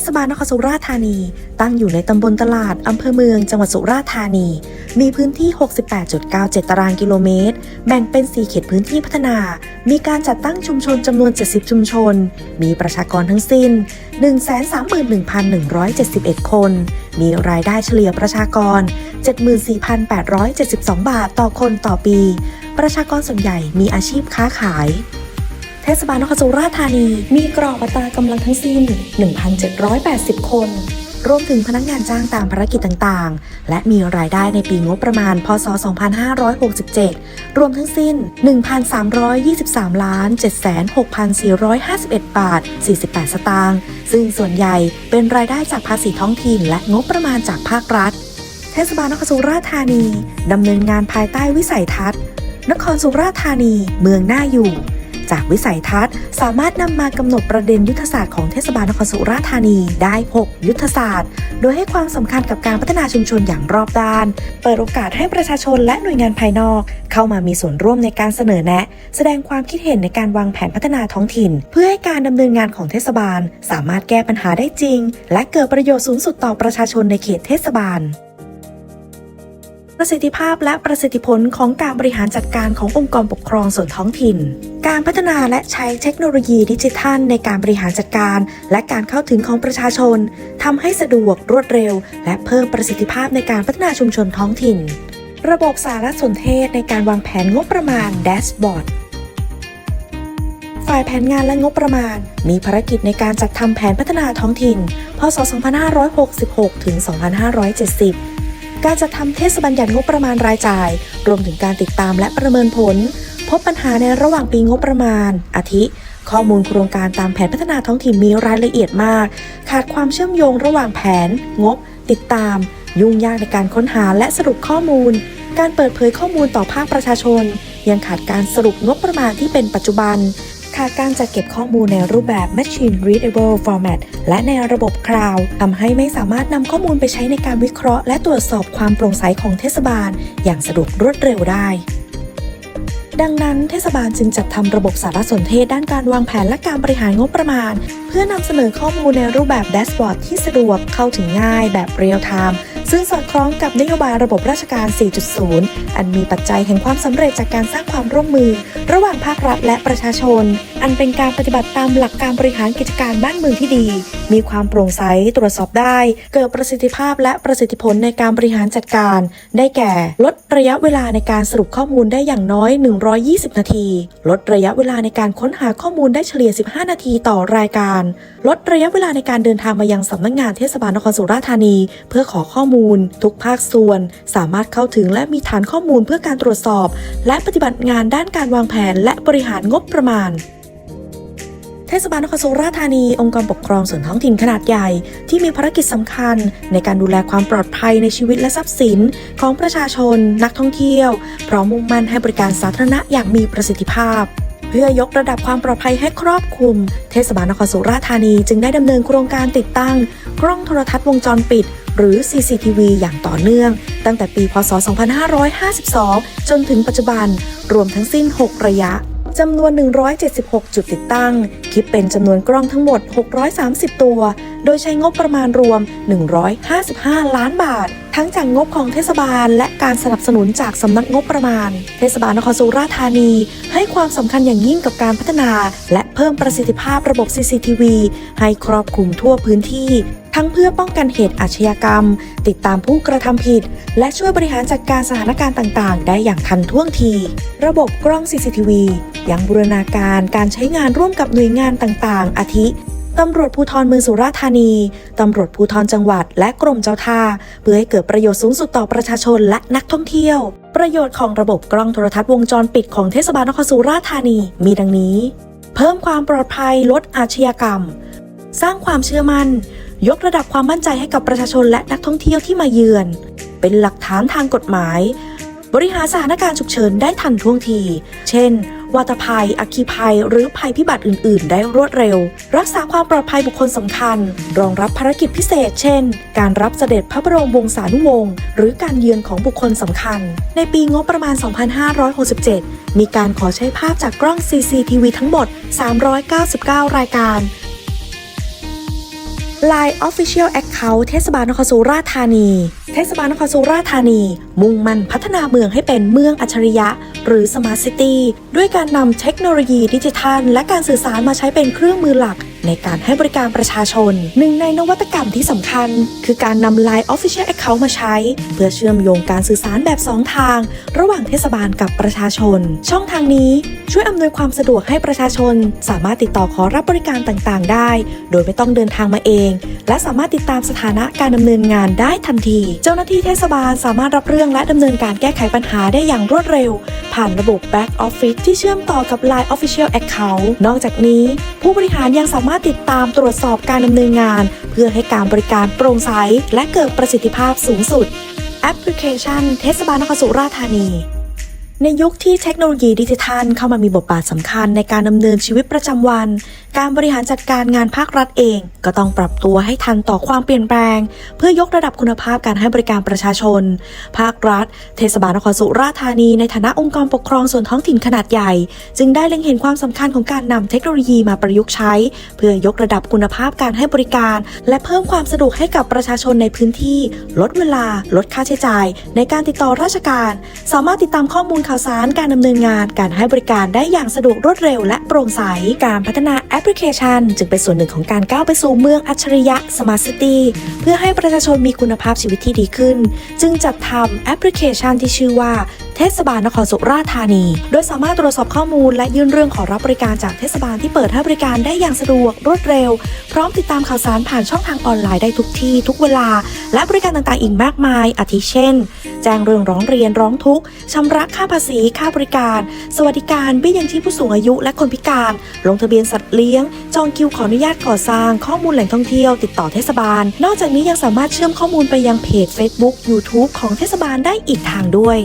ทศบาลนครสุราษฎร์ธานี ตั้งอยู่ในตำบลตลาด อำเภอเมือง จังหวัดสุราษฎร์ธานี มีพื้นที่ 68.97 ตารางกิโลเมตร แบ่งเป็น 4 เขตพื้นที่พัฒนา มีการจัดตั้งชุมชนจำนวน 70 ชุมชน มีประชากรทั้งสิ้น 131,171 คน มีรายได้เฉลี่ยประชากร 74,872 บาทต่อคนต่อปี ประชากรส่วนใหญ่มีอาชีพค้าขาย ศบาลนครสุราษฎร์ธานี มีกรอบอัตรากำลังทั้งสิ้น 1,780 คน รวมถึงพนักงานจ้างตามภารกิจต่างๆ และมีรายได้ในปีงบประมาณ พศ 2567 รวมทั้งสิ้น 1,323ล้าน76,451 บาท 48 สตางค์ ซึ่งส่วนใหญ่เป็นรายได้จากภาษีท้องถิ่น และงบประมาณจากภาครัฐ เทศบาลนครสุราษฎร์ธานีดำเนินงานภายใต้วิสัยทัศน์ นครสุราษฎร์ธานี เมืองน่าอยู่ จากวิสัยทัศน์ สามารถนำมากำหนดประเด็นยุทธศาสตร์ของเทศบาลนครสุราษฎร์ธานีได้ 6 ยุทธศาสตร์ โดยให้ความสำคัญกับการพัฒนาชุมชนอย่างรอบด้าน เปิดโอกาสให้ประชาชนและหน่วยงานภายนอก เข้ามามีส่วนร่วมในการเสนอแนะ แสดงความคิดเห็นในการวางแผนพัฒนาท้องถิ่น เพื่อให้การดำเนินงานของเทศบาล สามารถแก้ปัญหาได้จริง และเกิดประโยชน์สูงสุดต่อประชาชนในเขตเทศบาล ประสิทธิภาพและประสิทธิผลของการบริหารจัดการขององค์กรปกครองส่วนท้องถิ่น การพัฒนาและใช้เทคโนโลยีดิจิทัลในการบริหารจัดการ และการเข้าถึงของประชาชนทำให้สะดวกรวดเร็ว และเพิ่มประสิทธิภาพในการพัฒนาชุมชนท้องถิ่น ระบบสารสนเทศในการวางแผนงบประมาณแดชบอร์ดฝ่ายแผนงานและงบประมาณ มีภารกิจในการจัดทำแผนพัฒนาท้องถิ่น พศ 2566 ถึง 2570 การจัดทำเทศบัญญัติงบประมาณรายจ่าย รวมถึงการติดตามและประเมินผล พบปัญหาในระหว่างปีงบประมาณ อาทิ ข้อมูลโครงการตามแผนพัฒนาท้องถิ่นมีรายละเอียดมาก ขาดความเชื่อมโยงระหว่างแผน งบ ติดตาม ยุ่งยากในการค้นหาและสรุปข้อมูล การเปิดเผยข้อมูลต่อภาคประชาชน ยังขาดการสรุปงบประมาณที่เป็นปัจจุบัน ขาดการจัดเก็บข้อมูลในรูปแบบ Machine Readable Format และในระบบคลาวด์ทำให้ไม่สามารถนำข้อมูลไปใช้ในการวิเคราะห์ และตรวจสอบความโปร่งใสของเทศบาล อย่างสะดวกรวดเร็วได้ดังนั้นเทศบาลจึงจัดทำระบบสารสนเทศด้านการวางแผนและการบริหารงบประมาณ เพื่อนำเสนอข้อมูลในรูปแบบแดชบอร์ดที่สะดวกเข้าถึงง่ายแบบเรียลไทม์ ซึ่งสอดคล้องกับนโยบายระบบราชการ 4.0 อันมีปัจจัยแห่งความสำเร็จจากการสร้างความร่วมมือ ระหว่างภาครัฐและประชาชน อันเป็นการปฏิบัติตามหลักการบริหารกิจการบ้านเมืองที่ดี มีความโปร่งใสตรวจสอบได้ เกิดประสิทธิภาพและประสิทธิผลในการบริหารจัดการ ได้แก่ ลดระยะเวลาในการสรุปข้อมูลได้อย่างน้อย 120 นาที ลดระยะเวลาในการค้นหาข้อมูลได้เฉลี่ย 15 นาทีต่อรายการ ลดระยะเวลาในการเดินทางมายังสำนักงานเทศบาลนครสุราษฎร์ธานี เพื่อขอข้อมูล ทุกภาคส่วน สามารถเข้าถึงและมีฐานข้อมูลเพื่อการตรวจสอบ และปฏิบัติงานด้านการวางแผนและบริหารงบประมาณ เทศบาลนครสุราษฎร์ธานี องค์กรปกครองส่วนท้องถิ่นขนาดใหญ่ ที่มีภารกิจสำคัญ ในการดูแลความปลอดภัยในชีวิตและทรัพย์สิน ของประชาชน นักท่องเที่ยว พร้อมมุ่งมั่นให้บริการสาธารณะอย่างมีประสิทธิภาพเพื่อยกระดับความปลอดภัยให้ครอบคลุม เทศบาลนครสุราษฎร์ธานีจึงได้ดำเนินโครงการติดตั้ง กล้องโทรทัศน์วงจรปิด หรือ CCTV อย่างต่อเนื่อง ตั้งแต่ปี พศ 2552 จนถึงปัจจุบัน รวมทั้งสิ้น 6 ระยะ จำนวน 176 จุดติดตั้ง คิดเป็นจำนวนกล้องทั้งหมด 630 ตัว โดยใช้งบประมาณรวม 155 ล้านบาททั้งจากงบของเทศบาล และการสนับสนุนจากสำนักงบประมาณ เทศบาลนครสุราษฎร์ธานี ให้ความสำคัญอย่างยิ่งกับการพัฒนา และเพิ่มประสิทธิภาพระบบ CCTV ให้ครอบคลุมทั่วพื้นที่ ทั้งเพื่อป้องกันเหตุอาชญากรรม ติดตามผู้กระทำผิด และช่วยบริหารจัดการสถานการณ์ต่าง ๆ ได้อย่างทันท่วงที ระบบกล้อง CCTV ยังบูรณาการการใช้งานร่วมกับหน่วยงานต่าง ๆ อาทิ ตำรวจภูธรเมืองสุราษฎร์ธานี ตำรวจภูธรจังหวัด และกรมเจ้าท่า เพื่อให้เกิดประโยชน์สูงสุดต่อประชาชนและนักท่องเที่ยว ประโยชน์ของระบบกล้องโทรทัศน์วงจรปิดของเทศบาลนครสุราษฎร์ธานีมีดังนี้ เพิ่มความปลอดภัยลดอาชญากรรม สร้างความเชื่อมัน่น ยกระดับความมั่นใจให้กับประชาชนและนักท่องเที่ยวที่มาเยือน เป็นหลักฐานทางกฎหมาย บริหารสถานการณ์ฉุกเฉินได้ทันท่วงที เช่น วาตภัย อัคคีภัย หรือภัยพิบัติอื่น ๆ ได้รวดเร็ว รักษาความปลอดภัยบุคคลสำคัญ รองรับภารกิจพิเศษ เช่น การรับเสด็จพระบรมวงศานุวงศ์ หรือการเยือนของบุคคลสำคัญ ในปีงบประมาณ 2567 มีการขอใช้ภาพจากกล้อง CCTV ทั้งหมด 399 รายการ Line Official Account เทศบาลนครสุราษฎร์ธานี เทศบาลนครสุราษฎร์ธานี มุ่งมั่นพัฒนาเมืองให้เป็นเมืองอัจฉริยะ หรือ Smart City ด้วยการนำเทคโนโลยีดิจิทัล และการสื่อสารมาใช้เป็นเครื่องมือหลักในการให้บริการประชาชน หนึ่งในนวัตกรรมที่สำคัญ คือการนำ Line Official Account มาใช้ เพื่อเชื่อมโยงการสื่อสารแบบ 2 ทาง ระหว่างเทศบาลกับประชาชน ช่องทางนี้ช่วยอำนวยความสะดวกให้ประชาชน สามารถติดต่อขอรับบริการต่างๆ ได้ โดยไม่ต้องเดินทางมาเอง และสามารถติดตามสถานะการดำเนินงานได้ทันที เจ้าหน้าที่เทศบาลสามารถรับเรื่องและดำเนินการแก้ไขปัญหาได้อย่างรวดเร็ว ผ่านระบบ Back Office ที่เชื่อมต่อกับ Line Official Account นอกจากนี้ ผู้บริหารยังสามารถติดตามตรวจสอบการดำเนินงาน เพื่อให้การบริการโปร่งใสและเกิดประสิทธิภาพสูงสุด แอปพลิเคชัน เทศบาลนครสุราษฎร์ธานีในยุคที่เทคโนโลยีดิจิทัลเข้ามามีบทบาทสำคัญในการดำเนินชีวิตประจำวันการบริหารจัดการงานภาครัฐเอง ก็ต้องปรับตัวให้ทันต่อความเปลี่ยนแปลง เพื่อยกระดับคุณภาพการให้บริการประชาชน ภาครัฐ เทศบาลนครสุราษฎร์ธานีในฐานะองค์กรปกครองส่วนท้องถิ่นขนาดใหญ่ จึงได้เล็งเห็นความสำคัญของการนำเทคโนโลยีมาประยุกต์ใช้ เพื่อยกระดับคุณภาพการให้บริการ และเพิ่มความสะดวกให้กับประชาชนในพื้นที่ ลดเวลา ลดค่าใช้จ่าย ในการติดต่อราชการ สามารถติดตามข้อมูลข่าวสารการดำเนินงาน การให้บริการได้อย่างสะดวกรวดเร็ว และโปร่งใสการพัฒนาแอปพลิเคชันจึงเป็นส่วนหนึ่งของการก้าวไปสู่เมืองอัจฉริยะสมาร์ทซิตี้เพื่อให้ประชาชนมีคุณภาพชีวิตที่ดีขึ้น จึงจัดทำแอปพลิเคชันที่ชื่อว่า เทศบาลนครสุราษฎร์ธานี โดยสามารถตรวจสอบข้อมูลและยื่นเรื่องขอรับบริการจากเทศบาลที่เปิดให้บริการได้อย่างสะดวกรวดเร็ว พร้อมติดตามข่าวสารผ่านช่องทางออนไลน์ได้ทุกที่ทุกเวลา และบริการต่างๆ อีกมากมาย อาทิเช่น แจ้งเรื่องร้องเรียนร้องทุกข์ชำระค่าภาษีค่าบริการ สวัสดิการเบี้ยยังชีพผู้สูงอายุและคนพิการ ลงทะเบียนสัตว์เลี้ยง จองคิวขออนุญาตก่อสร้าง ข้อมูลแหล่งท่องเที่ยว ติดต่อเทศบาล นอกจากนี้ยังสามารถเชื่อมข้อมูลไปยังเพจ Facebook YouTube ของเทศบาลได้อีกทางด้วย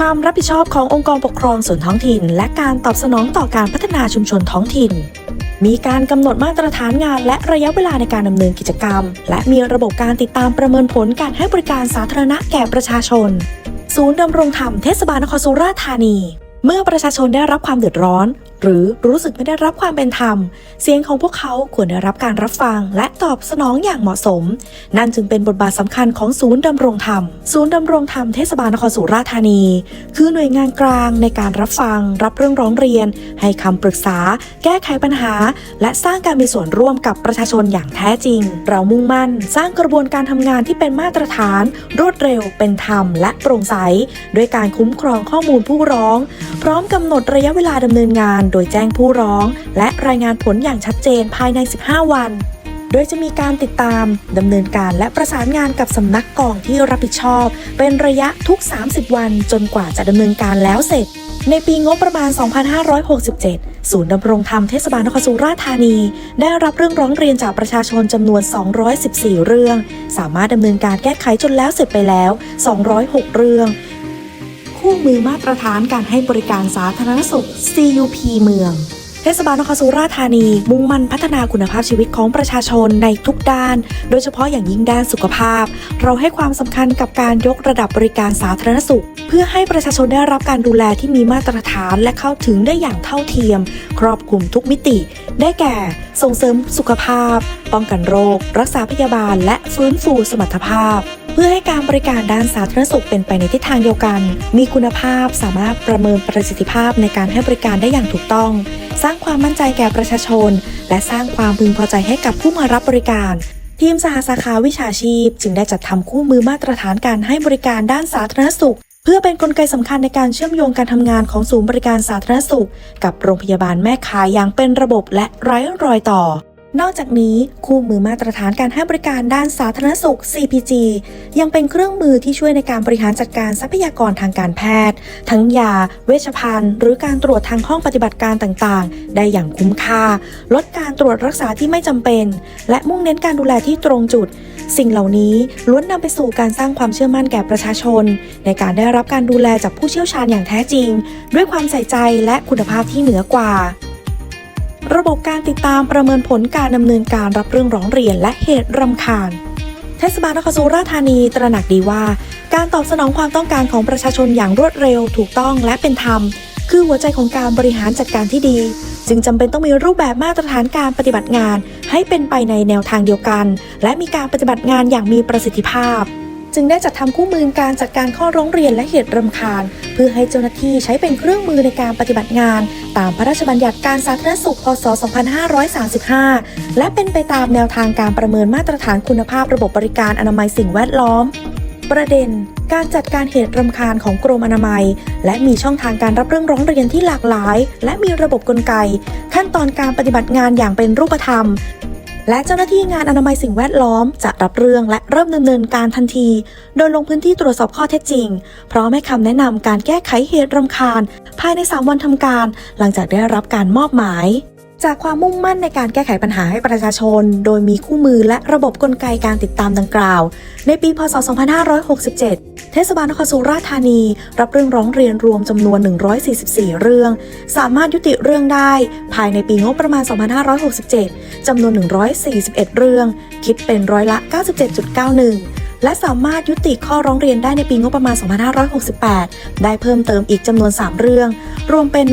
ความรับผิดชอบขององค์กรปกครองส่วนท้องถิ่น และการตอบสนองต่อการพัฒนาชุมชนท้องถิ่น มีการกำหนดมาตรฐานงานและระยะเวลาในการดำเนินกิจกรรม และมีระบบการติดตามประเมินผลการให้บริการสาธารณะแก่ประชาชน ศูนย์ดำรงธรรมเทศบาลนครสุราษฎร์ธานี เมื่อประชาชนได้รับความเดือดร้อนหรือรู้สึกไม่ได้รับความเป็นธรรม เสียงของพวกเขาควรได้รับการรับฟัง และตอบสนองอย่างเหมาะสม นั่นจึงเป็นบทบาทสำคัญของศูนย์ดำรงธรรม ศูนย์ดำรงธรรมเทศบาลนครสุราษฎร์ธานี คือหน่วยงานกลางในการรับฟัง รับเรื่องร้องเรียน ให้คำปรึกษา แก้ไขปัญหา และสร้างการมีส่วนร่วมกับประชาชนอย่างแท้จริง เรามุ่งมั่น สร้างกระบวนการทำงานที่เป็นมาตรฐาน รวดเร็ว เป็นธรรม และโปร่งใส ด้วยการคุ้มครองข้อมูลผู้ร้อง พร้อมกำหนดระยะเวลาดำเนินงานโดยแจ้งผู้ร้อง และรายงานผลอย่างชัดเจนภายใน 15 วัน โดยจะมีการติดตามดำเนินการและประสานงานกับสำนักกองที่รับผิดชอบ เป็นระยะทุก 30 วันจนกว่าจะดำเนินการแล้วเสร็จในปีงบประมาณ 2567 ศูนย์ดำรงธรรมเทศบาลนครสุราษฎร์ธานี ได้รับเรื่องร้องเรียนจากประชาชนจำนวน 214 เรื่อง สามารถดำเนินการแก้ไขจนแล้วเสร็จไปแล้ว 206 เรื่อง คู่มือมาตรฐานการให้บริการสาธารณสุข CUP เมือง เทศบาลนครสุราษฎร์ธานี มุ่งมั่นพัฒนาคุณภาพชีวิตของประชาชนในทุกด้าน โดยเฉพาะอย่างยิ่งด้านสุขภาพ เราให้ความสำคัญกับการยกระดับบริการสาธารณสุข เพื่อให้ประชาชนได้รับการดูแลที่มีมาตรฐานและเข้าถึงได้อย่างเท่าเทียม ครอบคลุมทุกมิติ ได้แก่ ส่งเสริมสุขภาพ ป้องกันโรค รักษาพยาบาล และฟื้นฟูสมรรถภาพเพื่อให้การบริการด้านสาธารณสุขเป็นไปในทิศทางเดียวกัน มีคุณภาพสามารถประเมินประสิทธิภาพในการให้บริการได้อย่างถูกต้อง สร้างความมั่นใจแก่ประชาชน และสร้างความพึงพอใจให้กับผู้มารับบริการ ทีมสหสาขาวิชาชีพ จึงได้จัดทำคู่มือมาตรฐานการให้บริการด้านสาธารณสุข เพื่อเป็นนกลไกสำคัญในการเชื่อมโยงการทำงานของศูนย์บริการสาธารณสุข กับโรงพยาบาลแม่ขายอย่างเป็นระบบและไร้รอยต่อ นอกจากนี้คู่มือมาตรฐานการให้บริการด้านสาธารณสุข CPG ยังเป็นเครื่องมือที่ช่วยในการบริหารจัดการทรัพยากรทางการแพทย์ ทั้งยา เวชภัณฑ์ หรือการตรวจทางห้องปฏิบัติการต่างๆ ได้อย่างคุ้มค่า ลดการตรวจรักษาที่ไม่จำเป็น และมุ่งเน้นการดูแลที่ตรงจุด สิ่งเหล่านี้ล้วนนำไปสู่การสร้างความเชื่อมั่นแก่ประชาชน ในการได้รับการดูแลจากผู้เชี่ยวชาญอย่างแท้จริง ด้วยความใส่ใจและคุณภาพที่เหนือกว่า ระบบการติดตามประเมินผลการดำเนินการรับเรื่องร้องเรียนและเหตุรำคาญ เทศบาลนครสุราษฎร์ธานีตระหนักดีว่า การตอบสนองความต้องการของประชาชนอย่างรวดเร็ว ถูกต้องและเป็นธรรม คือหัวใจของการบริหารจัดการที่ดี จึงจำเป็นต้องมีรูปแบบมาตรฐานการปฏิบัติงาน ให้เป็นไปในแนวทางเดียวกัน และมีการปฏิบัติงานอย่างมีประสิทธิภาพ จึงได้จัดทำคู่มือการจัดการข้อร้องเรียนและเหตุรำคาญ เพื่อให้เจ้าหน้าที่ใช้เป็นเครื่องมือในการปฏิบัติงาน ตามพระราชบัญญัติการสาธารณสุข พศ 2535 และเป็นไปตามแนวทางการประเมินมาตรฐานคุณภาพระบบบริการอนามัยสิ่งแวดล้อม ประเด็นการจัดการเหตุรำคาญของกรมอนามัย และมีช่องทางการรับเรื่องร้องเรียนที่หลากหลาย และมีระบบกลไก ขั้นตอนการปฏิบัติงานอย่างเป็นรูปธรรม และเจ้าหน้าที่งานอนามัยสิ่งแวดล้อมจะรับเรื่องและเริ่มดำเนินการทันที โดยลงพื้นที่ตรวจสอบข้อเท็จจริง พร้อมให้คำแนะนำการแก้ไขเหตุรำคาญ ภายใน 3 วันทำการ หลังจากได้รับการมอบหมาย จากความมุ่งมั่นในการแก้ไขปัญหาให้ประชาชน โดยมีคู่มือและระบบกลไกการติดตามดังกล่าว ในปี พศ 2567 เทศบาลนครสุราษฎร์ธานี รับเรื่องร้องเรียนรวมจำนวน 144 เรื่อง สามารถยุติเรื่องได้ ภายในปีงบประมาณ 2567 จำนวน 141 เรื่อง คิดเป็นร้อยละ 97.91 และสามารถยุติข้อร้องเรียนได้ในปีงบประมาณ 2568 ได้เพิ่มเติมอีกจำนวน 3 เรื่อง รวมเป็น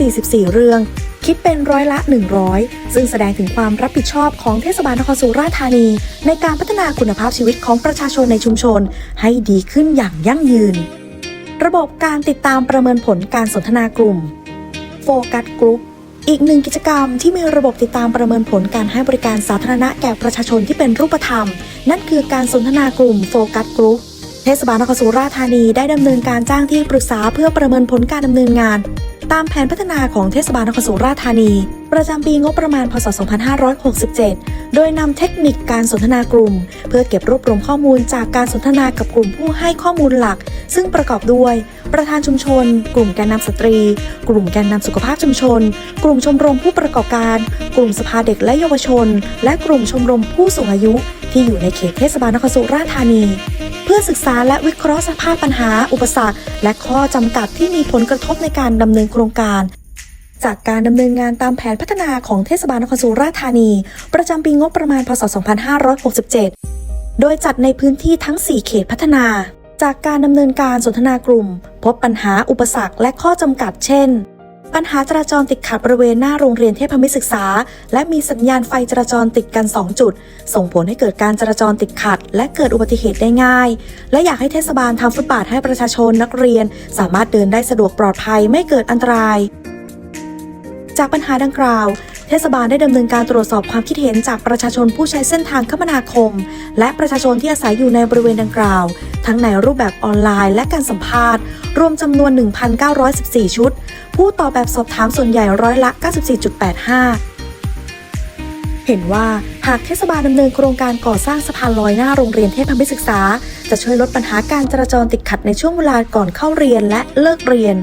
144 เรื่อง คิดเป็นร้อยละ 100 ซึ่งแสดงถึงความรับผิดชอบของเทศบาลนครสุราษฎร์ธานี ในการพัฒนาคุณภาพชีวิตของประชาชนในชุมชน ให้ดีขึ้นอย่างยั่งยืน ระบบการติดตามประเมินผลการสนทนากลุ่มโฟกัสกรุ๊ป อีกหนึ่งกิจกรรมที่มีระบบติดตามประเมินผลการให้บริการสาธารณะแก่ประชาชนที่เป็นรูปธรรม นั่นคือการสนทนากลุ่มโฟกัสกรุ๊ป เทศบาลนครสุราษฎร์ธานีได้ดำเนินการจ้างที่ปรึกษาเพื่อประเมินผลการดำเนินงาน ตามแผนพัฒนาของเทศบาลนครสุราษฎร์ธานี ประจำปีงบประมาณพศ 2567 โดยนำเทคนิคการสนทนากลุ่ม เพื่อเก็บรวบรวมข้อมูลจากการสนทนากับกลุ่มผู้ให้ข้อมูลหลัก ซึ่งประกอบด้วย ประธานชุมชน กลุ่มแกนนำสตรี กลุ่มแกนนำสุขภาพชุมชน กลุ่มชมรมผู้ประกอบการ กลุ่มสภาเด็กและเยาวชน และกลุ่มชมรมผู้สูงอายุ ที่อยู่ในเขตเทศบาลนครสุราษฎร์ธานี เพื่อศึกษาและวิเคราะห์สภาพปัญหา อุปสรรค และข้อจำกัดที่มีผลกระทบในการดำเนินโครงการ จากการดำเนินงานตามแผนพัฒนาของเทศบาลนครสุราษฎร์ธานี ประจำปีงบประมาณพศ 2567 โดยจัดในพื้นที่ทั้ง 4 เขตพัฒนา จากการดำเนินการสนทนากลุ่ม พบปัญหาอุปสรรคและข้อจำกัดเช่น ปัญหาจราจรติดขัดบริเวณหน้าโรงเรียนเทพมิตรศึกษา และมีสัญญาณไฟจราจรติดกัน 2 จุด ส่งผลให้เกิดการจราจรติดขัด และเกิดอุบัติเหตุได้ง่าย และอยากให้เทศบาลทำฟุตบาทให้ประชาชนนักเรียน สามารถเดินได้สะดวกปลอดภัยไม่เกิดอันตราย จากปัญหาดังกล่าวเทศบาลได้ดำเนินการตรวจสอบความคิดเห็นจากประชาชนผู้ใช้เส้นทางคมนาคม และประชาชนที่อาศัยอยู่ในบริเวณดังกล่าว ทั้งในรูปแบบออนไลน์และการสัมภาษณ์ รวมจำนวน 1,914 ชุด ผู้ตอบแบบสอบถามส่วนใหญ่ร้อยละ 94.85 เห็นว่าหากเทศบาลดำเนินโครงการก่อสร้างสะพานลอยหน้าโรงเรียนเทพมิศึกษา จะช่วยลดปัญหาการจราจรติดขัดในช่วงเวลาก่อนเข้าเรียนและเลิกเรียน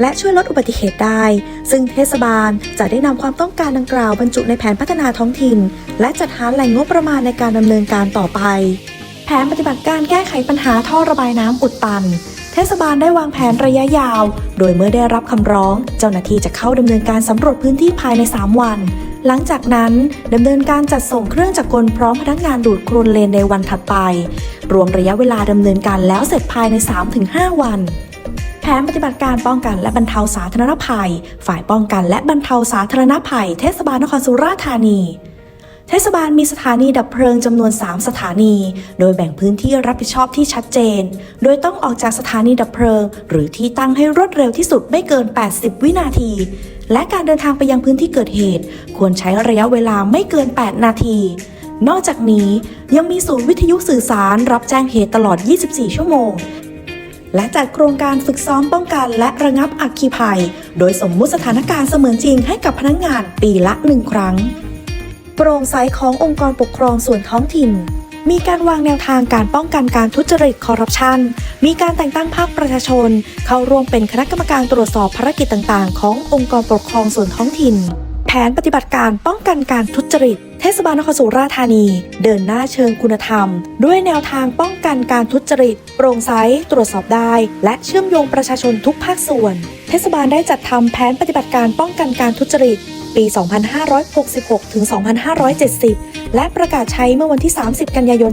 และช่วยลดอุบัติเหตุได้ ซึ่งเทศบาลจะได้นำความต้องการดังกล่าวบรรจุในแผนพัฒนาท้องถิ่น และจัดหาแหล่งงบประมาณในการดำเนินการต่อไป แผนปฏิบัติการแก้ไขปัญหาท่อระบายน้ำอุดตัน เทศบาลได้วางแผนระยะยาว โดยเมื่อได้รับคำร้อง เจ้าหน้าที่จะเข้าดำเนินการสำรวจพื้นที่ภายใน 3 วัน หลังจากนั้นดำเนินการจัดส่งเครื่องจักรกลพร้อมพนักงานดูดโครนเลนในวันถัดไป รวมระยะเวลาดำเนินการแล้วเสร็จภายใน 3-5 วันแผนปฏิบัติการป้องกันและบรรเทาสาธารณภัย ฝ่ายป้องกันและบรรเทาสาธารณภัย เทศบาลนครสุราษฎร์ธานี เทศบาลมีสถานีดับเพลิงจำนวน 3 สถานี โดยแบ่งพื้นที่รับผิดชอบที่ชัดเจน โดยต้องออกจากสถานีดับเพลิง หรือที่ตั้งให้รวดเร็วที่สุดไม่เกิน 80 วินาที และการเดินทางไปยังพื้นที่เกิดเหตุ ควรใช้ระยะเวลาไม่เกิน 8 นาที นอกจากนี้ยังมีศูนย์วิทยุสื่อสาร รับแจ้งเหตุตลอด 24 ชั่วโมงและจัดโครงการฝึกซ้อมป้องกันและระงับอัคคีภัย โดยสมมุติสถานการณ์เสมือนจริงให้กับพนักงานปีละหนึ่งครั้ง ปร่งใสขององค์กรปกครองส่วนท้องถิ่น มีการวางแนวทางการป้องกันการทุจริตคอร์รัปชัน มีการแต่งตั้งภาคประชาชน เข้าร่วมเป็นคณะกรรมการตรวจสอบภารกิจต่างๆ ขององค์กรปกครองส่วนท้องถิ่น แผนปฏิบัติการป้องกันการทุจริต เทศบาลนครสุราษฎร์ธานี เดินหน้าเชิงคุณธรรม ด้วยแนวทางป้องกันการทุจริต โปร่งใส ตรวจสอบได้ และเชื่อมโยงประชาชนทุกภาคส่วน เทศบาลได้จัดทำแผนปฏิบัติการป้องกันการทุจริต ปี 2566 ถึง 2570 และประกาศใช้เมื่อวันที่ 30 กันยายน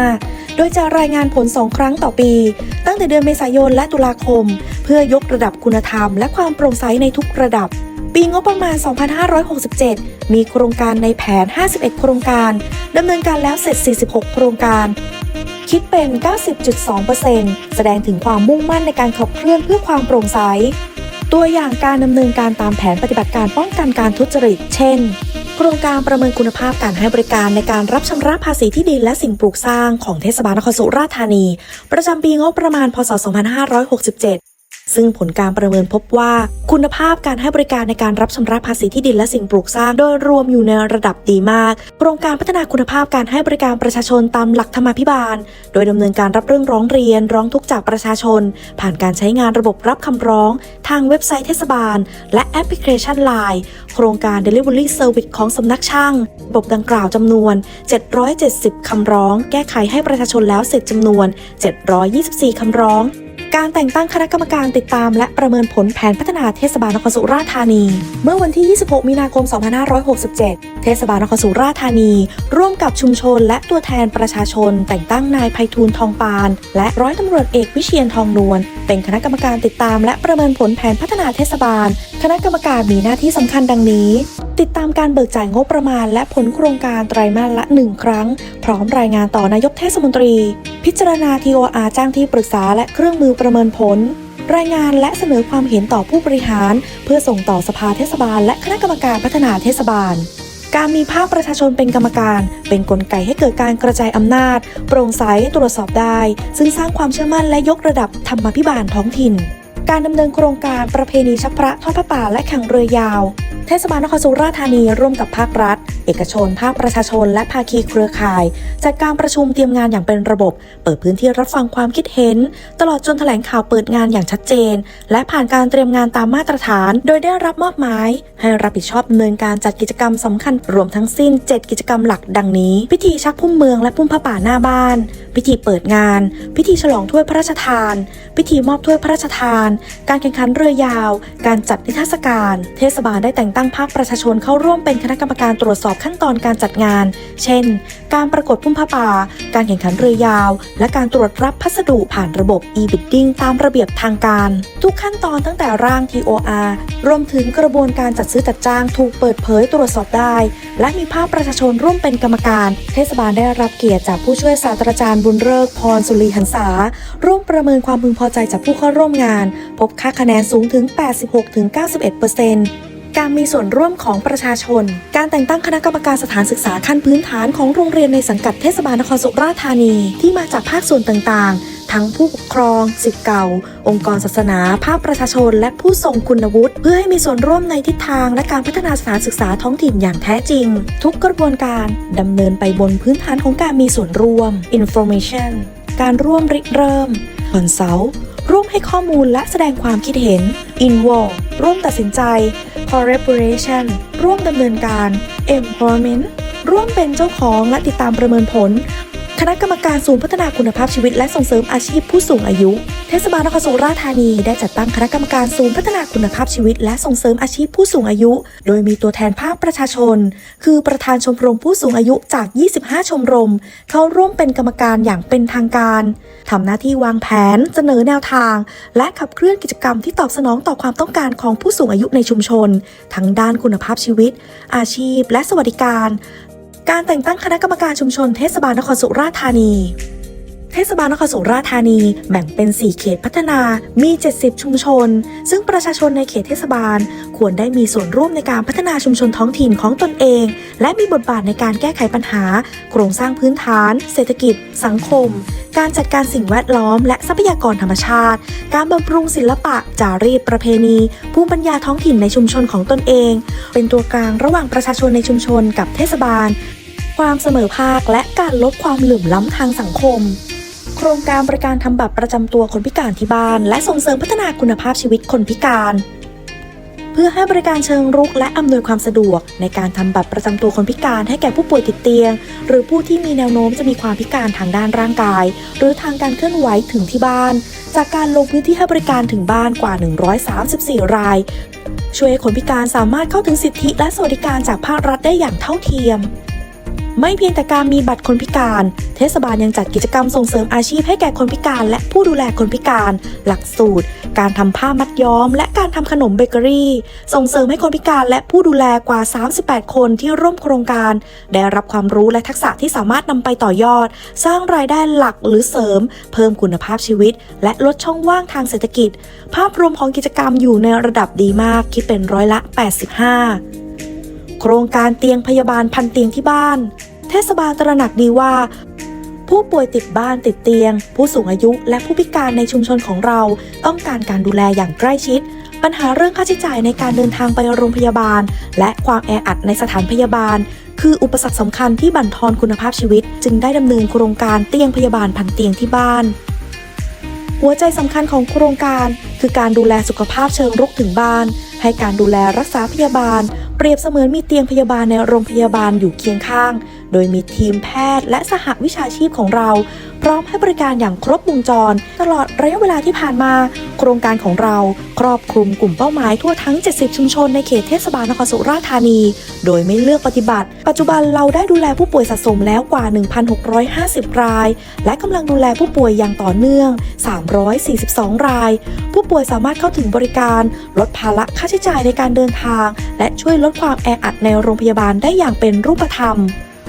2565 โดยจะรายงานผล 2 ครั้งต่อปี ตั้งแต่เดือนเมษายนและตุลาคม เพื่อยกระดับคุณธรรมและความโปร่งใสในทุกระดับปีงบประมาณ 2567 มีโครงการในแผน 51 โครงการ ดำเนินการแล้วเสร็จ 46 โครงการ คิดเป็น 90.2%แสดงถึงความมุ่งมั่นในการขับเคลื่อนเพื่อความโปร่งใส ตัวอย่างการดำเนินการตามแผนปฏิบัติการป้องกันการทุจริต เช่น โครงการประเมินคุณภาพการให้บริการในการรับชำระภาษีที่ดินและสิ่งปลูกสร้างของเทศบาลนครสุราษฎร์ธานี ประจำปีงบประมาณพศ 2567 ซึ่งผลการประเมินพบว่า คุณภาพการให้บริการในการรับชำระภาษีที่ดินและสิ่งปลูกสร้าง โดยรวมอยู่ในระดับดีมาก โครงการพัฒนาคุณภาพการให้บริการประชาชนตามหลักธรรมาภิบาล โดยดำเนินการรับเรื่องร้องเรียนร้องทุกข์จากประชาชน ผ่านการใช้งานระบบรับคำร้อง ทางเว็บไซต์เทศบาล และแอปพลิเคชัน Line โครงการ Delivery Service ของสำนักช่างระบบดังกล่าวจำนวน 770 คำร้อง แก้ไขให้ประชาชนแล้วเสร็จจำนวน 724 คำร้อง การแต่งตั้งคณะกรรมการติดตาม และประเมินผลแผนพัฒนาเทศบาลนครสุราษฎร์ธานี เมื่อวันที่ 26 มีนาคม 2567 เทศบาลนครสุราษฎร์ธานี ร่วมกับชุมชนและตัวแทนประชาชน แต่งตั้งนายไพฑูรย์ทองปาน และร้อยตำรวจเอกวิเชียนทองนวลเป็นคณะกรรมการติดตาม และประเมินผลแผนพัฒนาเทศบาล คณะกรรมการมีหน้าที่สำคัญดังนี้ ติดตามการเบิกจ่ายงบประมาณ และผลโครงการไตรมาสละ 1 ครั้ง พร้อมรายงานต่อนายกเทศมนตรี พิจารณา TOR จ้างที่ปรึกษาและเครื่องมือประเมินผล รายงานและเสนอความเห็นต่อผู้บริหาร เพื่อส่งต่อสภาเทศบาล และคณะกรรมการพัฒนาเทศบาล การมีภาคประชาชนเป็นกรรมการ เป็นนกลไกให้เกิดการกระจายอำนาจ โปร่งใสตรวจสอบได้ ซึ่งสร้างความเชื่อมั่นและยกระดับธรรมาภิบาลท้องถิ่นการดำเนินโครงการประเพณีชักพระทอดพระป่าและแข่งเรือยาว เทศบาลนครสุราษฎร์ธานีร่วมกับภาครัฐ เอกชน ภาคประชาชน และภาคีเครือข่าย จัดการประชุมเตรียมงานอย่างเป็นระบบ เปิดพื้นที่รับฟังความคิดเห็น ตลอดจนแถลงข่าวเปิดงานอย่างชัดเจน และผ่านการเตรียมงานตามมาตรฐาน โดยได้รับมอบหมาย ให้รับผิดชอบเนินการจัดกิจกรรมสำคัญรวมทั้งสิ้น 7 กิจกรรมหลักดังนี้ พิธีชักพุ่มเมืองและพุ่มผ้าป่าหน้าบ้าน พิธีเปิดงาน พิธีฉลองถ้วยพระราชทาน พิธีมอบถ้วยพระราชทาน การแข่งขันเรือยาว การจัดนิทรรศการ เทศบาลได้แต่งตั้งภาคประชาชนเข้าร่วมเป็นคณะกรรมการตรวจสอบขั้นตอนการจัดงาน เช่น การประกวดพุ่มผ้าป่า การแข่งขันเรือยาว และการตรวจรับพัสดุผ่านระบบ e-bidding ตามระเบียบทางการ ทุกขั้นตอนตั้งแต่ร่าง TOR รวมถึงกระบวนการจัดซื้อจัดจ้างถูกเปิดเผยตรวจสอบได้ และมีภาคประชาชนร่วมเป็นกรรมการ เทศบาลได้รับเกียรติจากผู้ช่วยศาสตราจารย์บุญเลิกพรสุรีหันษาร่วมประเมินความพึงพอใจจากผู้เข้าร่วมงาน พบค่าคะแนนสูงถึง 86-91% การมีส่วนร่วมของประชาชน การแต่งตั้งคณะกรรมการสถานศึกษาขั้นพื้นฐานของโรงเรียนในสังกัดเทศบาลนครสุราษฎร์ธานี ที่มาจากภาคส่วนต่างๆ ทั้งผู้ปกครองสิทธิ์เก่า องค์กรศาสนา ภาคประชาชน และผู้ทรงคุณวุฒิ เพื่อให้มีส่วนร่วมในทิศทางและการพัฒนาสถานศึกษาท้องถิ่นอย่างแท้จริง ทุกกระบวนการดำเนินไปบนพื้นฐานของการมีส่วนร่วม information การร่วมริเริ่ม consult ร่วมให้ข้อมูลและแสดงความคิดเห็น involve ร่วมตัดสินใจ collaboration ร่วมดำเนินการ empowerment ร่วมเป็นเจ้าของและติดตามประเมินผล ณะกรรมการศูนย์พัฒนาคุณภาพชีวิตและส่งเสริมอาชีพผู้สูงอายุ เทศบาลนครสุราษฎร์ธานีได้จัดตั้งคณะกรรมการศูนย์พัฒนาคุณภาพชีวิต และส่งเสริมอาชีพผู้สูงอายุ โดยมีตัวแทนภาคประชาชน คือประธานชมรมผู้สูงอายุจาก 25 ชมรม เข้าร่วมเป็นกรรมการอย่างเป็นทางการทำหน้าที่วางแผน เสนอแนวทาง และขับเคลื่อนกิจกรรมที่ตอบสนองต่อความต้องการของผู้สูงอายุในชุมชน ทั้งด้านคุณภาพชีวิต อาชีพ และสวัสดิการ การแต่งตั้งคณะกรรมการชุมชนเทศบาลนครสุราษฎร์ธานี เทศบาลนครสุราษฎร์ธานีแบ่งเป็น 4 เขตพัฒนา มี 70 ชุมชน ซึ่งประชาชนในเขตเทศบาล ควรได้มีส่วนร่วมในการพัฒนาชุมชนท้องถิ่นของตนเอง และมีบทบาทในการแก้ไขปัญหา โครงสร้างพื้นฐาน เศรษฐกิจ สังคม การจัดการสิ่งแวดล้อม และทรัพยากรธรรมชาติ การบำรุงศิลปะ จารีตประเพณี ภูมิปัญญาท้องถิ่นในชุมชนของตนเอง เป็นตัวกลางระหว่างประชาชนในชุมชนกับเทศบาล ความเสมอภาคและการลดความเหลื่อมล้ำทางสังคม ครงการบริการทำบัตรประจำตัวคนพิการที่บ้าน และส่งเสริมพัฒนาคุณภาพชีวิตคนพิการ เพื่อให้บริการเชิงรุกและอำนวยความสะดวก ในการทำบัตรประจำตัวคนพิการให้แก่ผู้ป่วยติดเตียง หรือผู้ที่มีแนวโน้มจะมีความพิการทางด้านร่างกาย หรือทางการเคลื่อนไหวถึงที่บ้าน จากการลงพื้นที่ให้บริการถึงบ้านกว่า 134 ราย ช่วยให้คนพิการสามารถเข้าถึงสิทธิและสวัสดิการจากภาครัฐได้อย่างเท่าเทียม ไม่เพียงแต่การมีบัตรคนพิการ เทศบาลยังจัดกิจกรรมส่งเสริมอาชีพให้แก่คนพิการ และผู้ดูแลคนพิการ หลักสูตร การทำผ้ามัดย้อม และการทำขนมเบเกอรี่ ส่งเสริมให้คนพิการและผู้ดูแลกว่า 38 คนที่ร่วมโครงการ ได้รับความรู้และทักษะที่สามารถนำไปต่อยอด สร้างรายได้หลักหรือเสริม เพิ่มคุณภาพชีวิต และลดช่องว่างทางเศรษฐกิจ ภาพรวมของกิจกรรมอยู่ในระดับดีมากคิดเป็นร้อยละ 85 โครงการเตียงพยาบาลพันเตียงที่บ้าน เทศบาลตระหนักดีว่า ผู้ป่วยติดบ้านติดเตียง ผู้สูงอายุและผู้พิการในชุมชนของเราต้องการการดูแลอย่างใกล้ชิด ปัญหาเรื่องค่าใช้จ่ายในการเดินทางไปโรงพยาบาล และความแออัดในสถานพยาบาล คืออุปสรรคสำคัญที่บั่นทอนคุณภาพชีวิต จึงได้ดำเนินโครงการเตียงพยาบาลพันเตียงที่บ้านหัวใจสำคัญของโครงการ คือการดูแลสุขภาพเชิงรุกถึงบ้าน ให้การดูแลรักษาพยาบาล เปรียบเสมือนมีเตียงพยาบาลในโรงพยาบาลอยู่เคียงข้าง โดยมีทีมแพทย์และสหวิชาชีพของเรา พร้อมให้บริการอย่างครบวงจร ตลอดระยะเวลาที่ผ่านมา โครงการของเราครอบคลุมกลุ่มเป้าหมายทั่วทั้ง 70 ชุมชนในเขตเทศบาลนครสุราษฎร์ธานี โดยไม่เลือกปฏิบัติ ปัจจุบันเราได้ดูแลผู้ป่วยสะสมแล้วกว่า 1,650 ราย และกำลังดูแลผู้ป่วยอย่างต่อเนื่อง 342 ราย ผู้ป่วยสามารถเข้าถึงบริการ ลดภาระค่าใช้จ่ายในการเดินทาง และช่วยลดความแออัดในโรงพยาบาลได้อย่างเป็นรูปธรรม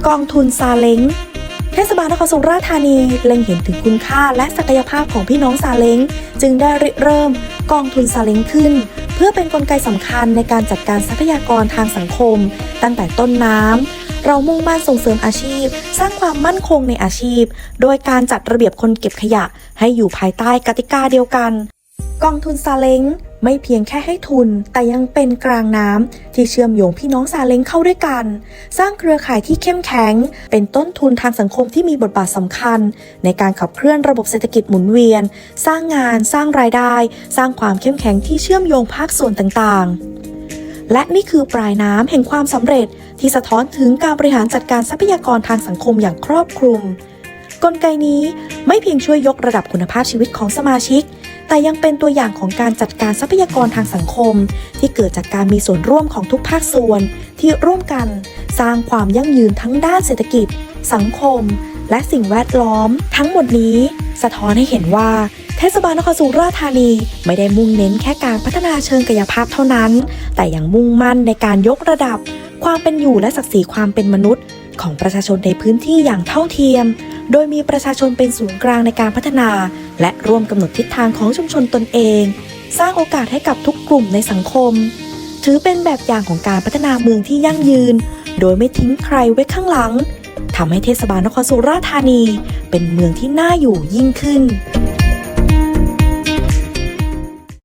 กองทุนซาเล้งเทศบาลนครสุราษฎร์ธานีเล็งเห็นถึงคุณค่าและศักยภาพของพี่น้องซาเล้งจึงได้ริเริ่มกองทุนซาเล้งขึ้น เพื่อเป็นนกลไกสำคัญในการจัดการทรัพยากรทางสังคม ตั้งแต่ต้นน้ำเรามุ่งมั่นส่งเสริมอาชีพ สร้างความมั่นคงในอาชีพ โดยการจัดระเบียบคนเก็บขยะ ให้อยู่ภายใต้กติกาเดียวกัน กองทุนซาเล้งไม่เพียงแค่ให้ทุน แต่ยังเป็นกลางน้ำที่เชื่อมโยงพี่น้องซาเล้งเข้าด้วยกัน สร้างเครือข่ายที่เข้มแข็ง เป็นต้นทุนทางสังคมที่มีบทบาทสำคัญ ในการขับเคลื่อนระบบเศรษฐกิจหมุนเวียน สร้างงาน สร้างรายได้ สร้างความเข้มแข็งที่เชื่อมโยงภาคส่วนต่างๆและนี่คือปลายน้ำแห่งความสำเร็จที่สะท้อนถึงการบริหารจัดการทรัพยากรทางสังคมอย่างครอบคลุม กลไกนี้ไม่เพียงช่วยยกระดับคุณภาพชีวิตของสมาชิก แต่ยังเป็นตัวอย่างของการจัดการทรัพยากรทางสังคม ที่เกิดจากการมีส่วนร่วมของทุกภาคส่วน ที่ร่วมกัน สร้างความยั่งยืนทั้งด้านเศรษฐกิจ สังคม และสิ่งแวดล้อม ทั้งหมดนี้ สะท้อนให้เห็นว่าเทศบาลนครสุราษฎร์ธานีไม่ได้มุ่งเน้นแค่การพัฒนาเชิงกายภาพเท่านั้น แต่ยังมุ่งมั่นในการยกระดับ ความเป็นอยู่และศักดิ์ศรีความเป็นมนุษย์ ของประชาชนในพื้นที่อย่างเท่าเทียม โดยมีประชาชนเป็นศูนย์กลางในการพัฒนา และร่วมกำหนดทิศทางของชุมชนตนเอง สร้างโอกาสให้กับทุกกลุ่มในสังคม ถือเป็นแบบอย่างของการพัฒนาเมืองที่ยั่งยืน โดยไม่ทิ้งใครไว้ข้างหลังทำให้เทศบาลนครสุราษฎร์ธานี เป็นเมืองที่น่าอยู่ยิ่งขึ้น